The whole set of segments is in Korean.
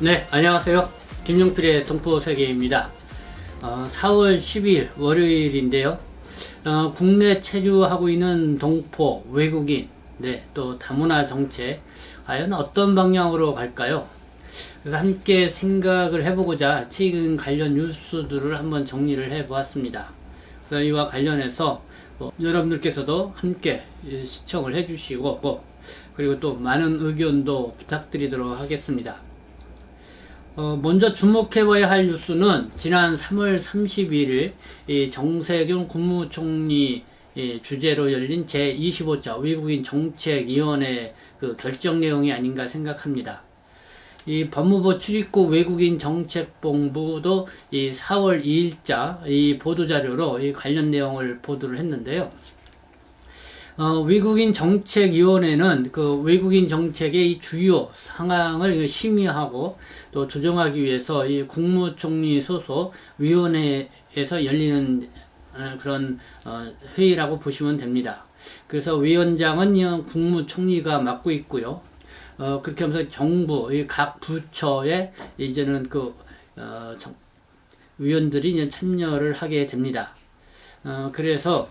네, 안녕하세요. 김용필의 동포세계입니다. 어, 4월 10일 월요일인데요. 어, 국내 체류하고 있는 동포, 외국인, 네, 또 다문화 정책, 과연 어떤 방향으로 갈까요? 그래서 함께 생각을 해보고자 최근 관련 뉴스들을 한번 정리를 해보았습니다. 그래서 이와 관련해서 뭐 여러분들께서도 함께 예, 시청을 해주시고 뭐, 그리고 또 많은 의견도 부탁드리도록 하겠습니다. 어, 먼저 주목해봐야 할 뉴스는 지난 3월 31일 이 정세균 국무총리 이 주재로 열린 제25차 외국인 정책위원회 그 결정 내용이 아닌가 생각합니다. 이 법무부 출입국 외국인 정책본부도 이 4월 2일자 이 보도자료로 이 관련 내용을 보도를 했는데요. 어, 외국인 정책위원회는 그 외국인 정책의 이 주요 상황을 심의하고 또 조정하기 위해서 이 국무총리 소속 위원회에서 열리는 어, 그런 어, 회의라고 보시면 됩니다. 그래서 위원장은 이 국무총리가 맡고 있고요. 어, 그렇게 하면서 정부, 이각 부처에 이제는 그, 어, 정- 위원들이 이제 참여를 하게 됩니다. 어, 그래서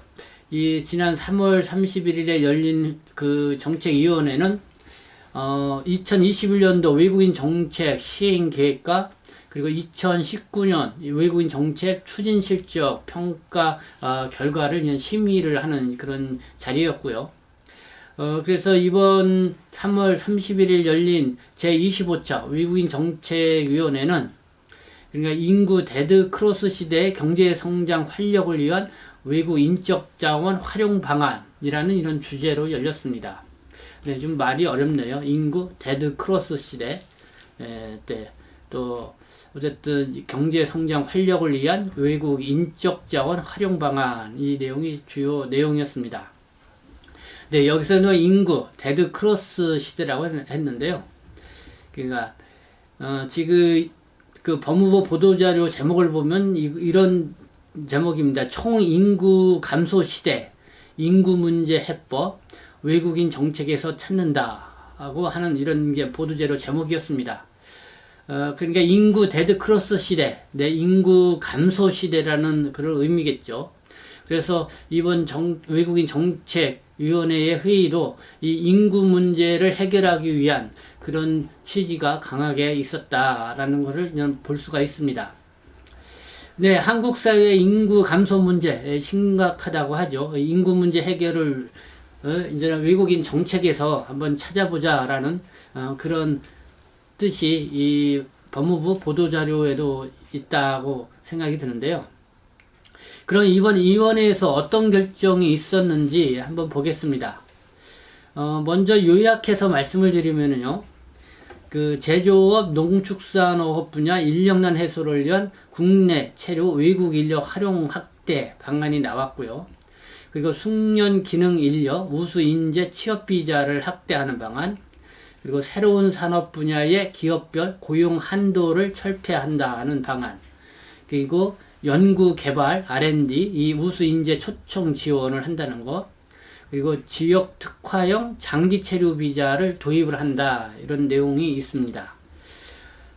이 지난 3월 31일에 열린 그 정책위원회는 어, 2021년도 외국인 정책 시행 계획과 그리고 2019년 외국인 정책 추진 실적 평가 어, 결과를 심의를 하는 그런 자리였고요. 어, 그래서 이번 3월 31일 열린 제25차 외국인 정책위원회는 그러니까 인구 데드 크로스 시대의 경제 성장 활력을 위한 외국 인적 자원 활용 방안이라는 이런 주제로 열렸습니다. 네, 좀 말이 어렵네요. 인구 데드 크로스 시대 에, 때, 또 어쨌든 이 경제 성장 활력을 위한 외국 인적 자원 활용 방안 이 내용이 주요 내용이었습니다. 네, 여기서는 인구 데드 크로스 시대라고 했- 했는데요. 그러니까 어, 지금 그 법무부 보도자료 제목을 보면 이, 이런 제목입니다. 총 인구 감소 시대, 인구 문제 해법, 외국인 정책에서 찾는다고 하는 이런 게 보도자료 제목이었습니다. 어, 그러니까 인구 데드 크로스 시대, 내 인구 감소 시대라는 그런 의미겠죠. 그래서 이번 정, 외국인 정책위원회의 회의도 이 인구 문제를 해결하기 위한 그런 취지가 강하게 있었다라는 것을 볼 수가 있습니다. 네, 한국 사회의 인구 감소 문제 심각하다고 하죠. 인구 문제 해결을 어, 이제 외국인 정책에서 한번 찾아보자라는 어, 그런 뜻이 이 법무부 보도자료에도 있다고 생각이 드는데요. 그럼 이번 위원회에서 어떤 결정이 있었는지 한번 보겠습니다. 어, 먼저 요약해서 말씀을 드리면요. 그 제조업, 농축산업 분야 인력난 해소를 위한 국내 체류 외국 인력 활용 확대 방안이 나왔고요. 그리고 숙련 기능 인력, 우수 인재 취업 비자를 확대하는 방안, 그리고 새로운 산업 분야의 기업별 고용 한도를 철폐한다는 방안, 그리고 연구 개발 R&D 이 우수 인재 초청 지원을 한다는 것, 그리고 지역 특화형 장기 체류 비자를 도입을 한다 이런 내용이 있습니다.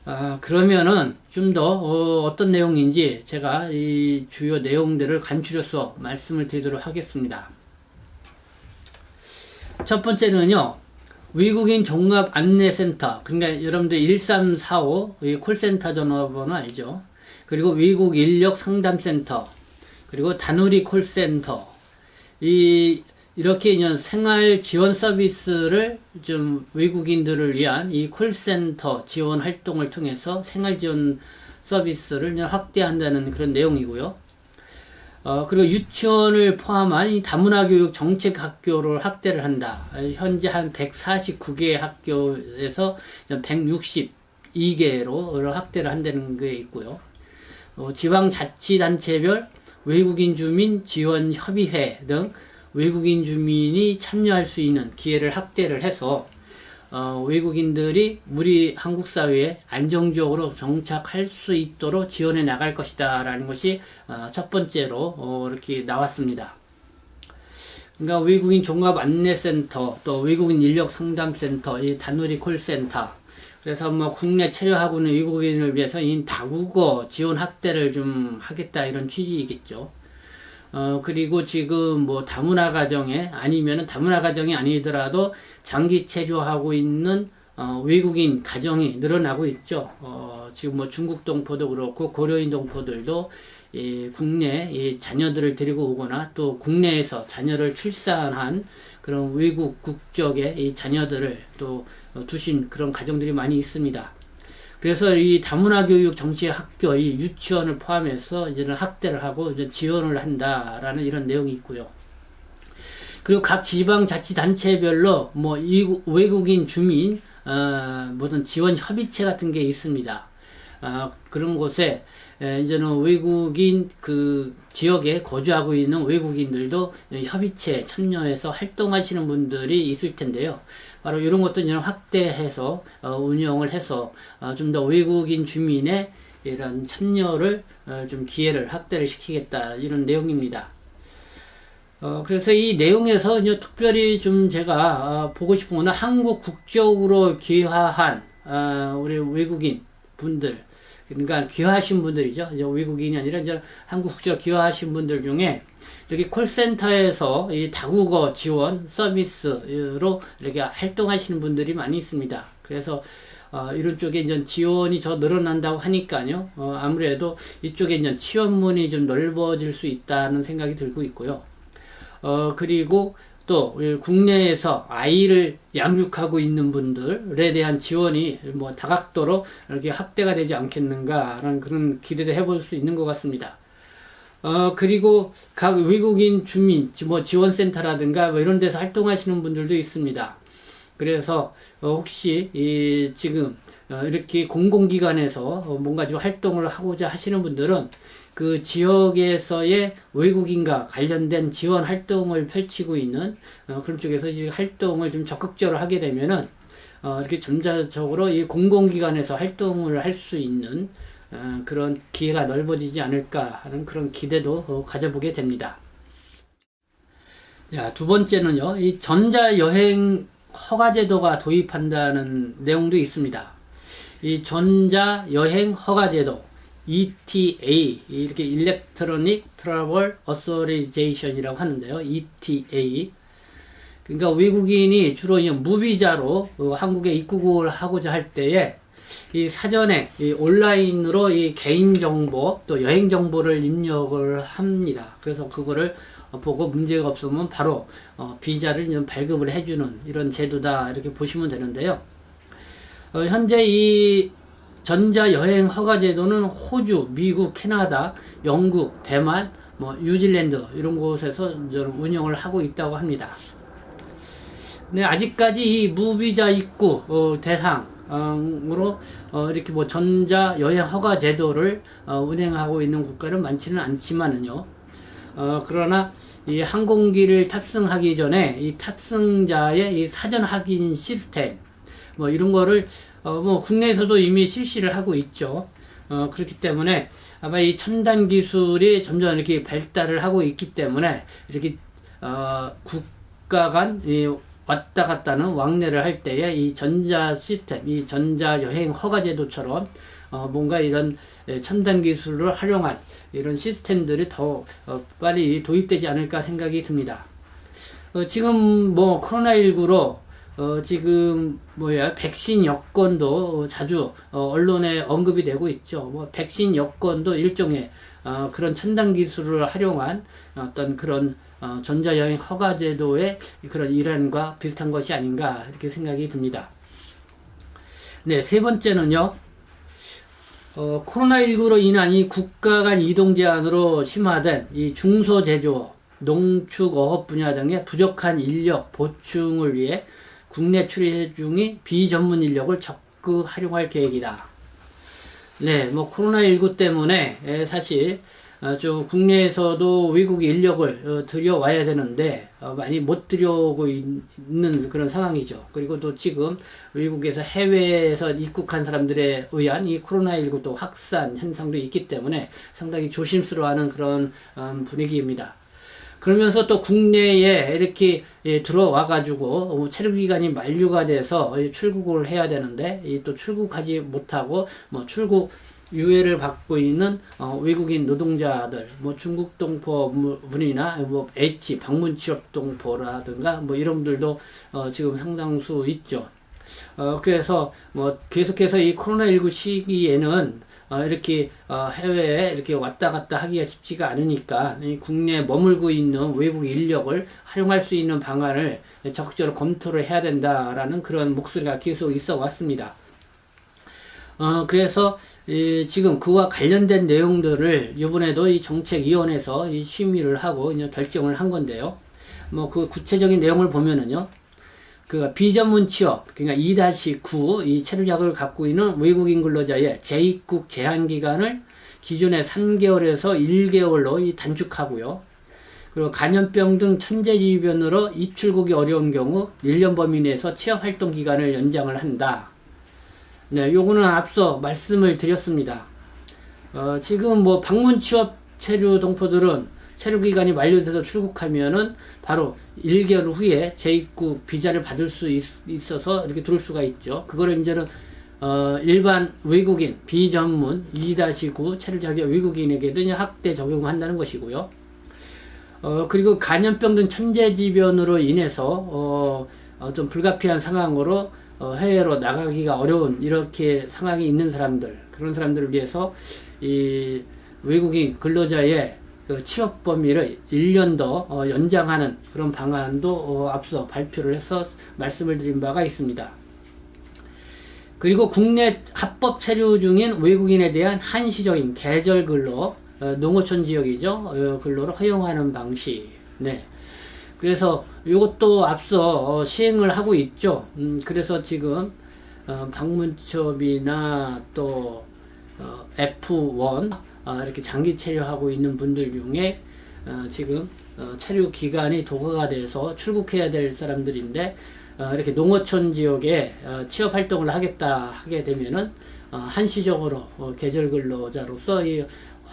아, 그러면은 좀더 어, 떤 내용인지 제가 이 주요 내용들을 간추려서 말씀을 드리도록 하겠습니다. 첫 번째는요. 외국인 종합 안내센터 그러니까 여러분들 1345이 콜센터 전화번호 알죠? 그리고 외국 인력 상담센터 그리고 다누리 콜센터 이 이렇게 이제 생활 지원 서비스를 좀 외국인들을 위한 이 콜센터 지원 활동을 통해서 생활 지원 서비스를 확대한다는 그런 내용이고요. 어, 그리고 유치원을 포함한 이 다문화 교육 정책 학교를 확대를 한다. 어, 현재 한 149개 학교에서 162개로 확대를 한다는 게 있고요. 어, 지방자치단체별 외국인 주민 지원 협의회 등 외국인 주민이 참여할 수 있는 기회를 확대를 해서 어, 외국인들이 우리 한국 사회에 안정적으로 정착할 수 있도록 지원해 나갈 것이다 라는 것이 어, 첫 번째로 어, 이렇게 나왔습니다. 그러니까 외국인 종합 안내센터, 또 외국인 인력 상담센터, 이 단누리 콜센터. 그래서 뭐 국내 체류하고 있는 외국인을 위해서 이 다국어 지원 확대를 좀 하겠다 이런 취지이겠죠. 어, 그리고 지금 뭐 다문화 가정에 아니면은 다문화 가정이 아니더라도 장기 체류하고 있는 어, 외국인 가정이 늘어나고 있죠. 어, 지금 뭐 중국 동포도 그렇고 고려인 동포들도 이 국내 이 자녀들을 데리고 오거나 또 국내에서 자녀를 출산한 그런 외국 국적의 이 자녀들을 또 어, 두신 그런 가정들이 많이 있습니다. 그래서 이 다문화 교육 정치 학교 이 유치원을 포함해서 이제는 확대를 하고 이제 지원을 한다라는 이런 내용이 있고요. 그리고 각 지방 자치 단체별로 뭐이 외국인 주민 어, 모든 지원 협의체 같은 게 있습니다. 아, 그런 곳에 에, 이제는 외국인 그 지역에 거주하고 있는 외국인들도 협의체 참여해서 활동하시는 분들이 있을 텐데요. 바로 이런 것도 이제 확대해서 어, 운영을 해서 어, 좀 더 외국인 주민의 이런 참여를 어, 좀 기회를 확대를 시키겠다 이런 내용입니다. 어, 그래서 이 내용에서 이제 특별히 좀 제가 어, 보고 싶은 거는 한국 국적으로 귀화한 어, 우리 외국인 분들 그러니까 귀화하신 분들이죠. 이제 외국인이 아니라 이제 한국 국적으로 귀화하신 분들 중에 여기 콜센터에서 이 다국어 지원 서비스로 이렇게 활동하시는 분들이 많이 있습니다. 그래서 어, 이런 쪽에 이제 지원이 더 늘어난다고 하니까요. 어, 아무래도 이쪽에 이제 지원문이 좀 넓어질 수 있다는 생각이 들고 있고요. 어, 그리고 또 국내에서 아이를 양육하고 있는 분들에 대한 지원이 뭐 다각도로 이렇게 확대가 되지 않겠는가라는 그런 기대도 해볼 수 있는 것 같습니다. 어, 그리고 각 외국인 주민, 뭐 지원센터라든가 뭐 이런 데서 활동하시는 분들도 있습니다. 그래서 어, 혹시 이 지금 어, 이렇게 공공기관에서 어, 뭔가 좀 활동을 하고자 하시는 분들은 그 지역에서의 외국인과 관련된 지원 활동을 펼치고 있는 어, 그런 쪽에서 이제 활동을 좀 적극적으로 하게 되면은 어, 이렇게 점차적으로 이 공공기관에서 활동을 할 수 있는 어, 그런 기회가 넓어지지 않을까 하는 그런 기대도 어, 가져보게 됩니다. 야, 두 번째는요, 이 전자여행 허가제도가 도입한다는 내용도 있습니다. 이 전자여행 허가제도, ETA, 이렇게 일렉트로닉 트러블 어소리제이션이라고 하는데요. ETA. 그러니까 외국인이 주로 이 무비자로 어, 한국에 입국을 하고자 할 때에 이 사전에 이 온라인으로 이 개인 정보 또 여행 정보를 입력을 합니다. 그래서 그거를 보고 문제가 없으면 바로 어, 비자를 좀 발급을 해주는 이런 제도다 이렇게 보시면 되는데요. 어, 현재 이 전자 여행 허가 제도는 호주, 미국, 캐나다, 영국, 대만, 뭐 뉴질랜드 이런 곳에서 운영을 하고 있다고 합니다. 네, 아직까지 이 무비자 입국 어, 대상으로 어, 이렇게 뭐 전자 여행 허가 제도를 어, 운행하고 있는 국가는 많지는 않지만은요. 어, 그러나 이 항공기를 탑승하기 전에 이 탑승자의 이 사전 확인 시스템 뭐 이런 거를 어, 뭐 국내에서도 이미 실시를 하고 있죠. 어, 그렇기 때문에 아마 이 첨단 기술이 점점 이렇게 발달을 하고 있기 때문에 이렇게 어, 국가 간 이, 왔다 갔다는 왕래를 할 때에 이 전자 시스템, 이 전자 여행 허가 제도처럼 어, 뭔가 이런 예, 첨단 기술을 활용한 이런 시스템들이 더 어, 빨리 도입되지 않을까 생각이 듭니다. 어, 지금 뭐 코로나19로 어, 지금, 뭐야, 백신 여건도 자주, 어, 언론에 언급이 되고 있죠. 뭐, 백신 여건도 일종의, 어, 그런 첨단 기술을 활용한 어떤 그런, 어, 전자여행 허가제도의 그런 일환과 비슷한 것이 아닌가, 이렇게 생각이 듭니다. 네, 세 번째는요, 어, 코로나19로 인한 이 국가 간 이동 제한으로 심화된 이 중소제조업, 농축어업 분야 등의 부족한 인력 보충을 위해 국내 출입 중인 비전문 인력을 적극 활용할 계획이다. 네, 뭐 코로나19 때문에 사실 아주 국내에서도 외국 인력을 어, 들여와야 되는데 어, 많이 못 들여오고 있는 그런 상황이죠. 그리고 또 지금 외국에서 해외에서 입국한 사람들에 의한 이 코로나19 또 확산 현상도 있기 때문에 상당히 조심스러워하는 그런 음, 분위기입니다. 그러면서 또 국내에 이렇게 예, 들어와 가지고 체류 기간이 만료가 돼서 예, 출국을 해야 되는데 이또 출국하지 못하고 뭐 출국 유예를 받고 있는 어, 외국인 노동자들, 뭐 중국 동포 분이나 뭐 H 방문 취업 동포라든가 뭐 이런 분들도 어, 지금 상당수 있죠. 어, 그래서 뭐 계속해서 이 코로나19 시기에는 어, 이렇게 어, 해외에 이렇게 왔다 갔다 하기가 쉽지가 않으니까 이 국내에 머물고 있는 외국 인력을 활용할 수 있는 방안을 적극적으로 검토를 해야 된다라는 그런 목소리가 계속 있어 왔습니다. 어, 그래서 이, 지금 그와 관련된 내용들을 이번에도 이 정책위원회에서 이 심의를 하고 이제 결정을 한 건데요. 뭐 그 구체적인 내용을 보면은요. 그 비전문 취업, 그러니까 2-9, 이 체류 자격을 갖고 있는 외국인 근로자의 재입국 제한 기간을 기존의 3개월에서 1개월로 이 단축하고요. 그리고 간염병 등 천재지변으로 입출국이 어려운 경우 1년 범위 내에서 취업 활동 기간을 연장을 한다. 네, 요거는 앞서 말씀을 드렸습니다. 어, 지금 뭐 방문 취업 체류 동포들은 체류 기간이 만료돼서 출국하면은 바로 1개월 후에 재입국 비자를 받을 수 있, 어서 이렇게 들어올 수가 있죠. 그거를 이제는 어, 일반 외국인 비전문 2-9 체류 자격 외국인에게도 학대 적용한다는 것이고요. 어, 그리고 간염병 등 천재지변으로 인해서 어, 어, 좀 불가피한 상황으로 어, 해외로 나가기가 어려운 이렇게 상황이 있는 사람들 그런 사람들을 위해서 이 외국인 근로자의 그 취업 범위를 1년 더 어, 연장하는 그런 방안도 어, 앞서 발표를 해서 말씀을 드린 바가 있습니다. 그리고 국내 합법 체류 중인 외국인에 대한 한시적인 계절 근로, 어, 농어촌 지역이죠. 어, 근로를 허용하는 방식. 네. 그래서 이것도 앞서 어, 시행을 하고 있죠. 음, 그래서 지금 어, 방문첩이나 또 어, F1 어, 이렇게 장기 체류하고 있는 분들 중에 어, 지금 어, 체류 기간이 도가가 돼서 출국해야 될 사람들인데 어, 이렇게 농어촌 지역에 어, 취업 활동을 하겠다 하게 되면은 어, 한시적으로 어, 계절 근로자로서 이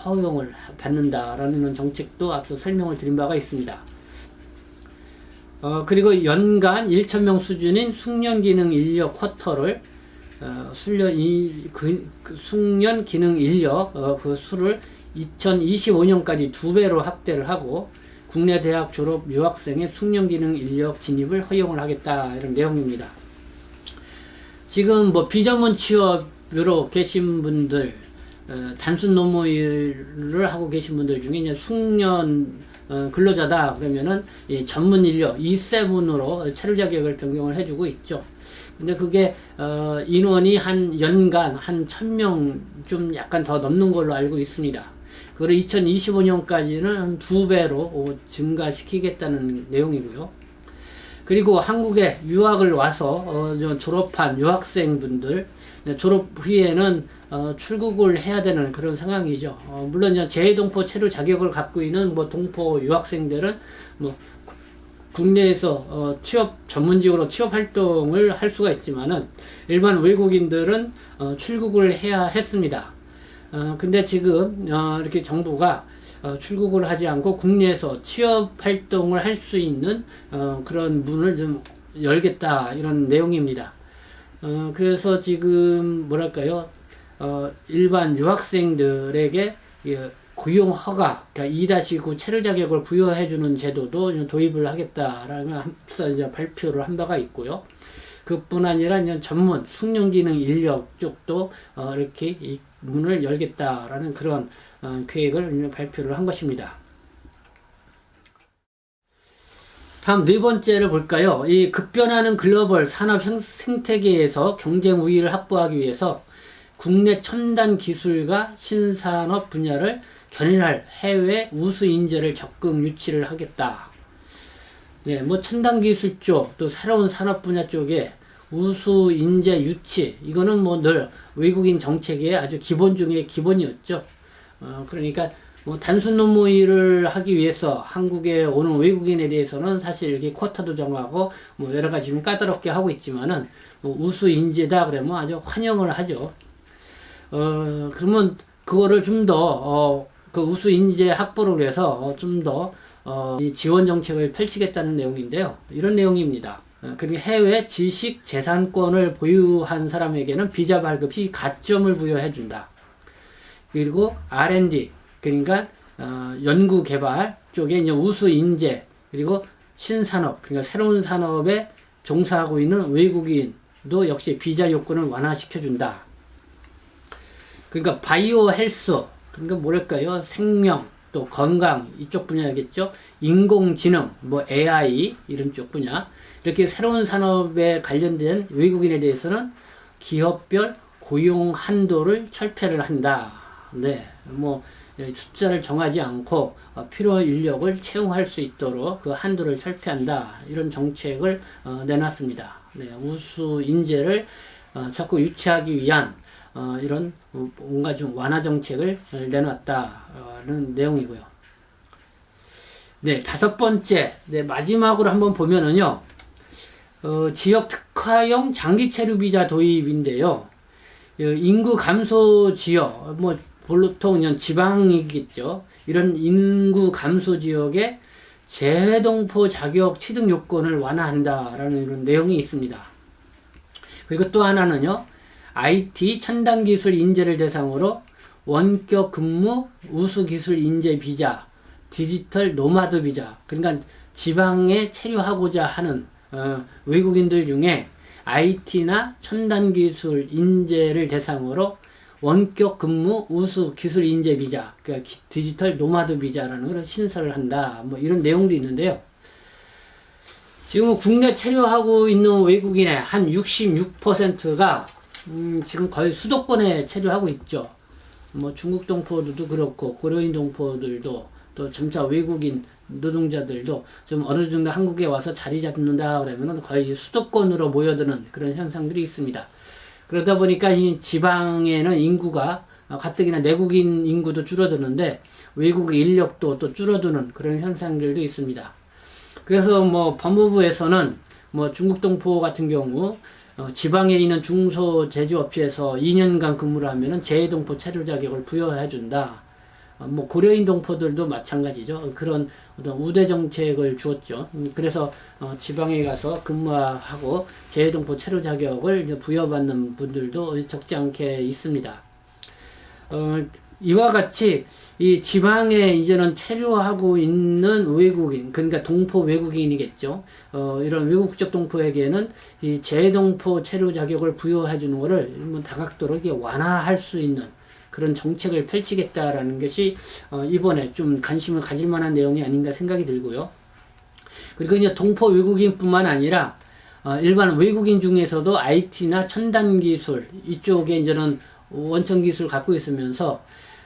허용을 받는다라는 정책도 앞서 설명을 드린 바가 있습니다. 어, 그리고 연간 1,000명 수준인 숙련 기능 인력 쿼터를 어, 숙련, 이, 그, 그 숙련 기능 인력 어, 그 수를 2025년까지 두 배로 확대를 하고 국내 대학 졸업 유학생의 숙련 기능 인력 진입을 허용을 하겠다 이런 내용입니다. 지금 뭐 비전문 취업으로 계신 분들 어, 단순 노무일을 하고 계신 분들 중에 이제 숙련 어, 근로자다 그러면은 이 전문 인력 E7으로 체류 자격을 변경을 해주고 있죠. 근데 그게 어, 인원이 한 연간 한 1000명 좀 약간 더 넘는 걸로 알고 있습니다. 그걸 2025년까지는 두 배로 증가시키겠다는 내용이고요. 그리고 한국에 유학을 와서 어, 졸업한 유학생분들 네, 졸업 후에는 어, 출국을 해야 되는 그런 상황이죠. 어, 물론 재동포 체류 자격을 갖고 있는 뭐 동포 유학생들은 뭐 국내에서 어, 취업 전문직으로 취업 활동을 할 수가 있지만은 일반 외국인들은 어, 출국을 해야 했습니다. 어, 근데 지금 어, 이렇게 정부가 어, 출국을 하지 않고 국내에서 취업 활동을 할 수 있는 어, 그런 문을 좀 열겠다 이런 내용입니다. 어, 그래서 지금 뭐랄까요, 어, 일반 유학생들에게 예, 고용 허가, 그러니까 2-9 체류 자격을 부여해주는 제도도 도입을 하겠다라는 이제 발표를 한 바가 있고요. 그뿐 아니라 이제 전문 숙련 기능 인력 쪽도 어, 이렇게 이 문을 열겠다라는 그런 어, 계획을 발표를 한 것입니다. 다음 네 번째를 볼까요? 이 급변하는 글로벌 산업 생태계에서 경쟁 우위를 확보하기 위해서 국내 첨단 기술과 신산업 분야를 견인할 해외 우수 인재를 적극 유치를 하겠다. 네, 뭐 첨단 기술 쪽, 또 새로운 산업 분야 쪽에 우수 인재 유치, 이거는 뭐 늘 외국인 정책의 아주 기본 중의 기본이었죠. 어, 그러니까 뭐 단순 논문 일을 하기 위해서 한국에 오는 외국인에 대해서는 사실 이렇게 쿼터도 정하고 뭐 여러 가지 좀 까다롭게 하고 있지만은 뭐 우수 인재다 그러면 아주 환영을 하죠. 어 그러면 그거를 좀더 어 그 우수 인재 확보를 위해서 어, 좀더 어, 이 지원 정책을 펼치겠다는 내용인데요. 이런 내용입니다. 어, 그리고 해외 지식 재산권을 보유한 사람에게는 비자 발급 시 가점을 부여해 준다. 그리고 R&D 그러니까 어, 연구 개발 쪽에 이제 우수 인재 그리고 신산업 그러니까 새로운 산업에 종사하고 있는 외국인도 역시 비자 요건을 완화시켜 준다. 그러니까 바이오 헬스 그러니까 뭐랄까요 생명 또 건강 이쪽 분야겠죠 인공지능 뭐 AI 이런 쪽 분야 이렇게 새로운 산업에 관련된 외국인에 대해서는 기업별 고용 한도를 철폐를 한다. 네, 뭐 숫자를 정하지 않고 어, 필요 인력을 채용할 수 있도록 그 한도를 철폐한다. 이런 정책을 어, 내놨습니다. 네, 우수 인재를 어, 자꾸 유치하기 위한 어, 이런 어, 뭔가 좀 완화 정책을 내놨다는 내용이고요. 네, 다섯 번째, 네, 마지막으로 한번 보면은요, 어, 지역 특화형 장기 체류 비자 도입인데요. 어, 인구 감소 지역, 뭐, 보통 그냥 지방이겠죠. 이런 인구 감소 지역에 재동포 자격 취득 요건을 완화한다라는 이런 내용이 있습니다. 그리고 또 하나는요, IT 첨단 기술 인재를 대상으로 원격 근무 우수 기술 인재 비자, 디지털 노마드 비자. 그러니까 지방에 체류하고자 하는 어, 외국인들 중에 IT나 첨단 기술 인재를 대상으로 원격 근무 우수 기술 인재 비자, 그러니까 기- 디지털 노마드 비자라는 걸 신설을 한다. 뭐 이런 내용도 있는데요. 지금 국내 체류하고 있는 외국인의 한 66%가 음, 지금 거의 수도권에 체류하고 있죠. 뭐 중국 동포들도 그렇고 고려인 동포들도 또 점차 외국인 노동자들도 좀 어느 정도 한국에 와서 자리 잡는다 그러면은 거의 수도권으로 모여드는 그런 현상들이 있습니다. 그러다 보니까 이 지방에는 인구가 어, 가뜩이나 내국인 인구도 줄어드는데 외국 인력도 또 줄어드는 그런 현상들도 있습니다. 그래서 뭐 법무부에서는 뭐 중국 동포 같은 경우 어, 지방에 있는 중소 제조업체에서 2년간 근무를 하면은 재동포 체류 자격을 부여해 준다. 어, 뭐 고려인 동포들도 마찬가지죠. 그런 어떤 우대 정책을 주었죠. 음, 그래서 어, 지방에 가서 근무하고 재동포 체류 자격을 부여받는 분들도 적지 않게 있습니다. 어, 이와 같이 이 지방에 이제는 체류하고 있는 외국인, 그러니까 동포 외국인이겠죠. 어, 이런 외국적 동포에게는 이 재동포 체류 자격을 부여해 주는 뭐 다각도로 이게 완화할 수 있는 그런 정책을 펼치겠다라는 것이 어, 이번에 좀 관심을 가질 만한 내용이 아닌가 생각이 들고요. 그리고 이제 동포 외국인뿐만 아니라 어, 일반 외국인 중에서도 IT나 첨단 기술 이쪽에 이제는 원천 기술 갖고 있으면서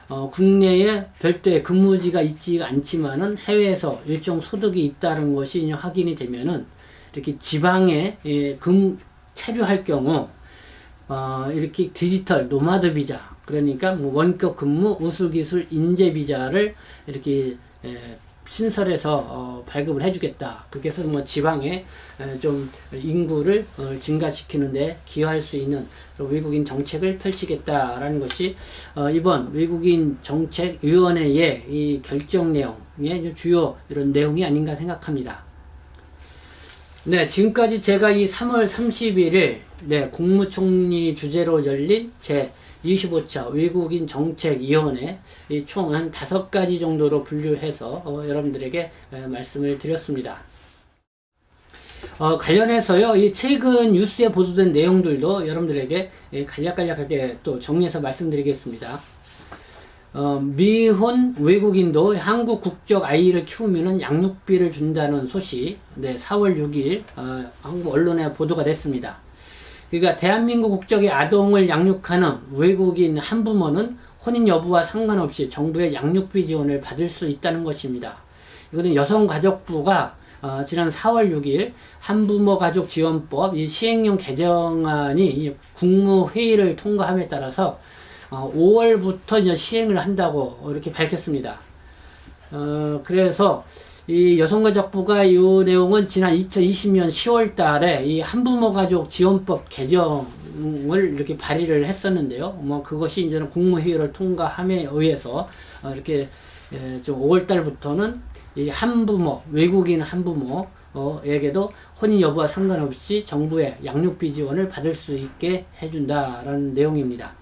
어, 국내에 별도의 근무지가 있지 않지만은 해외에서 일정 소득이 있다는 것이 확인이 되면은 이렇게 지방에 예, 금 체류할 경우 어, 이렇게 디지털 노마드 비자 그러니까 뭐 원격 근무 우수 기술 인재 비자를 이렇게 에, 신설해서 어, 발급을 해주겠다. 해서 뭐 지방에 에, 좀 인구를 어, 증가시키는데 기여할 수 있는 외국인 정책을 펼치겠다라는 것이 어, 이번 외국인 정책 위원회의 이 결정 내용의 주요 이런 내용이 아닌가 생각합니다. 네, 지금까지 제가 이 3월 31일 네, 국무총리 주재로 열린 제 25차 외국인 정책위원회 총 한 다섯 가지 정도로 분류해서 어, 여러분들에게 에, 말씀을 드렸습니다. 어, 관련해서요, 이 최근 뉴스에 보도된 내용들도 여러분들에게 예, 간략간략하게 또 정리해서 말씀드리겠습니다. 어, 미혼 외국인도 한국 국적 아이를 키우면 양육비를 준다는 소식, 네, 4월 6일, 어, 한국 언론에 보도가 됐습니다. 그러니까 대한민국 국적의 아동을 양육하는 외국인 한 부모는 혼인 여부와 상관없이 정부의 양육비 지원을 받을 수 있다는 것입니다. 이거는 여성가족부가 어, 지난 4월 6일 한부모 가족 지원법 이 시행령 개정안이 이 국무회의를 통과함에 따라서 어, 5월부터 이제 시행을 한다고 이렇게 밝혔습니다. 어, 그래서 이 여성가족부가 이 내용은 지난 2020년 10월 달에 이 한부모 가족 지원법 개정을 이렇게 발의를 했었는데요. 뭐 그것이 이제는 국무회의를 통과함에 의해서 어, 이렇게 에, 좀 5월 달부터는 이 한부모, 외국인 한부모 어, 에게도 혼인 여부와 상관없이 정부의 양육비 지원을 받을 수 있게 해준다라는 내용입니다.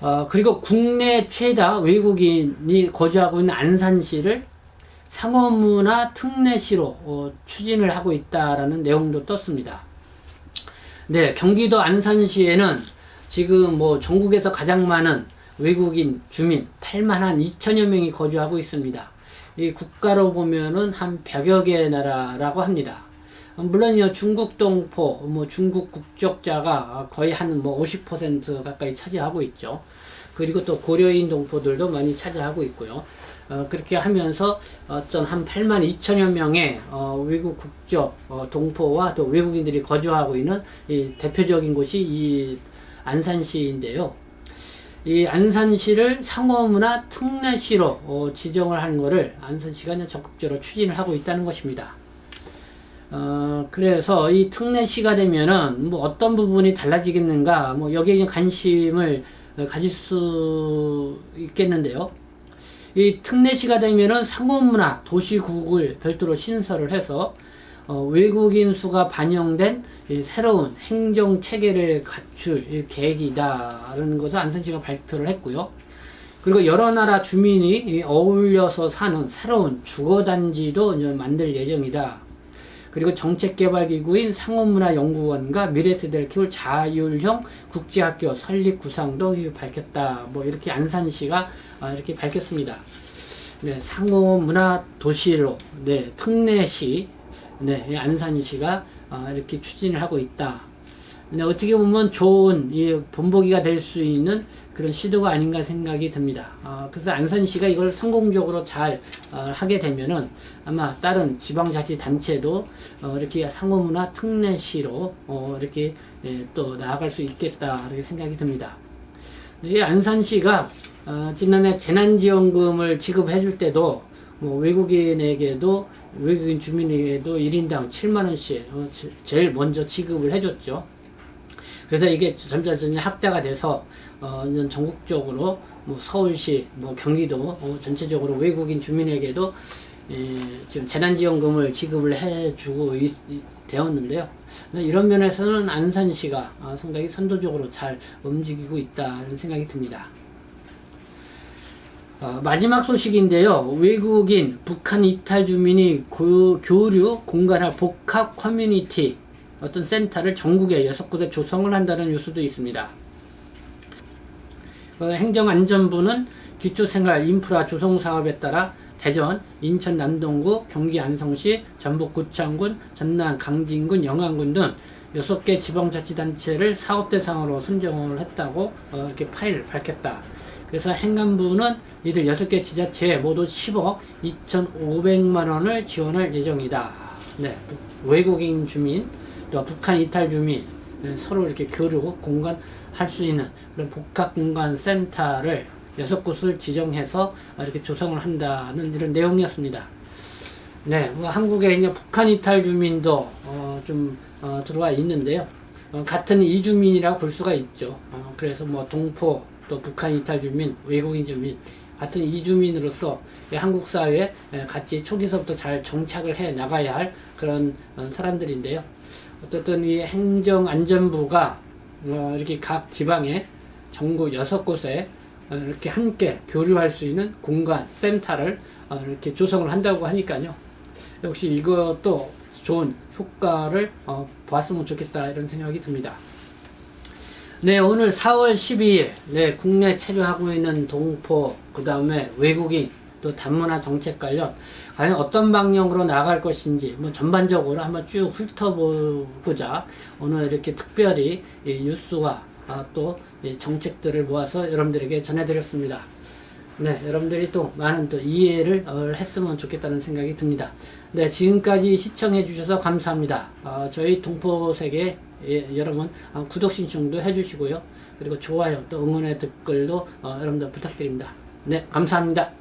어, 그리고 국내 최다 외국인이 거주하고 있는 안산시를 상업문화 특례시로 어, 추진을 하고 있다라는 내용도 떴습니다. 네, 경기도 안산시에는 지금 뭐 전국에서 가장 많은 외국인 주민 8만 한 2천여 명이 거주하고 있습니다. 이 국가로 보면은 한 100여 개 나라라고 합니다. 물론요 중국 동포 뭐 중국 국적자가 거의 한 뭐 50% 가까이 차지하고 있죠. 그리고 또 고려인 동포들도 많이 차지하고 있고요. 어, 그렇게 하면서 어떤 한 8만 2천여 명의 어, 외국 국적 어, 동포와 또 외국인들이 거주하고 있는 이 대표적인 곳이 이 안산시인데요. 이 안산시를 상호문화 특례시로 어, 지정을 하는 것을 안산시가 적극적으로 추진을 하고 있다는 것입니다. 어, 그래서 이 특례시가 되면은 뭐 어떤 부분이 달라지겠는가, 뭐 여기에 관심을 가질 수 있겠는데요. 이 특례시가 되면은 상호문화 도시국을 별도로 신설을 해서 어, 외국인 수가 반영된 이 새로운 행정 체계를 갖출 이 계획이다라는 것을 안산시가 발표를 했고요. 그리고 여러 나라 주민이 이 어울려서 사는 새로운 주거 단지도 이제 만들 예정이다. 그리고 정책개발기구인 상호문화연구원과 미래세대를 키울 자율형 국제학교 설립 구상도 밝혔다. 뭐 이렇게 안산시가 아, 이렇게 밝혔습니다. 네, 상호문화 도시로 네, 특례시 네, 이 안산시가 아, 이렇게 추진을 하고 있다. 네, 어떻게 보면 좋은 이 본보기가 될 수 있는 그런 시도가 아닌가 생각이 듭니다. 아, 그래서 안산시가 이걸 성공적으로 잘 어, 하게 되면은 아마 다른 지방자치단체도 어, 이렇게 상호문화 특례시로 어, 이렇게 예, 또 나아갈 수 있겠다 이렇게 생각이 듭니다. 네, 안산시가 어, 지난해 재난지원금을 지급해 줄 때도 뭐 외국인에게도 외국인 주민에게도 1인당 7만원씩 어, 제- 제일 먼저 지급을 해줬죠. 그래서 이게 점점 확대가 돼서 어, 전국적으로 뭐 서울시, 뭐 경기도 어, 전체적으로 외국인 주민에게도 예, 지금 재난지원금을 지급을 해주고 있- 있- 되었는데요. 이런 면에서는 안산시가 어, 상당히 선도적으로 잘 움직이고 있다는 생각이 듭니다. 어, 마지막 소식인데요. 외국인, 북한 이탈 주민이 고- 교류 공간화 복합 커뮤니티 어떤 센터를 전국에 여섯 곳에 조성을 한다는 뉴스도 있습니다. 어, 행정안전부는 기초생활 인프라 조성 사업에 따라 대전, 인천 남동구, 경기 안성시, 전북 고창군, 전남 강진군, 영안군 등 6개 지방자치단체를 사업 대상으로 선정을 했다고 어, 이렇게 파일을 밝혔다. 그래서 행안부는 이들 6개 지자체에 모두 10억 2,500만 원을 지원할 예정이다. 네, 외국인 주민, 또 북한 이탈 주민 네, 서로 이렇게 교류 공간 할 수 있는 그런 복합 공간 센터를 여섯 곳을 지정해서 이렇게 조성을 한다는 이런 내용이었습니다. 네, 뭐 한국에 있는 북한 이탈 주민도 어, 좀 어, 들어와 있는데요. 어, 같은 이주민이라고 볼 수가 있죠. 어, 그래서 뭐 동포 또 북한 이탈 주민, 외국인 주민 같은 이주민으로서 이 한국 사회에 에, 같이 초기서부터 잘 정착을 해 나가야 할 그런 어, 사람들인데요. 어쨌든 이 행정안전부가 어, 이렇게 각 지방에 전국 여섯 곳에 어, 이렇게 함께 교류할 수 있는 공간 센터를 어, 이렇게 조성을 한다고 하니까요. 역시 이것도 좋은 효과를 어, 봤으면 좋겠다 이런 생각이 듭니다. 네, 오늘 4월 12일, 네, 국내 체류하고 있는 동포, 그 다음에 외국인, 또 단문화 정책 관련, 과연 어떤 방향으로 나갈 것인지, 뭐 전반적으로 한번 쭉 훑어보고자, 오늘 이렇게 특별히 이 뉴스와 아, 또이 정책들을 모아서 여러분들에게 전해드렸습니다. 네, 여러분들이 또 많은 또 이해를 어, 했으면 좋겠다는 생각이 듭니다. 네, 지금까지 시청해 주셔서 감사합니다. 어, 저희 동포세계 예, 여러분 어, 구독 신청도 해주시고요. 그리고 좋아요 또 응원의 댓글도 어, 여러분들 부탁드립니다. 네, 감사합니다.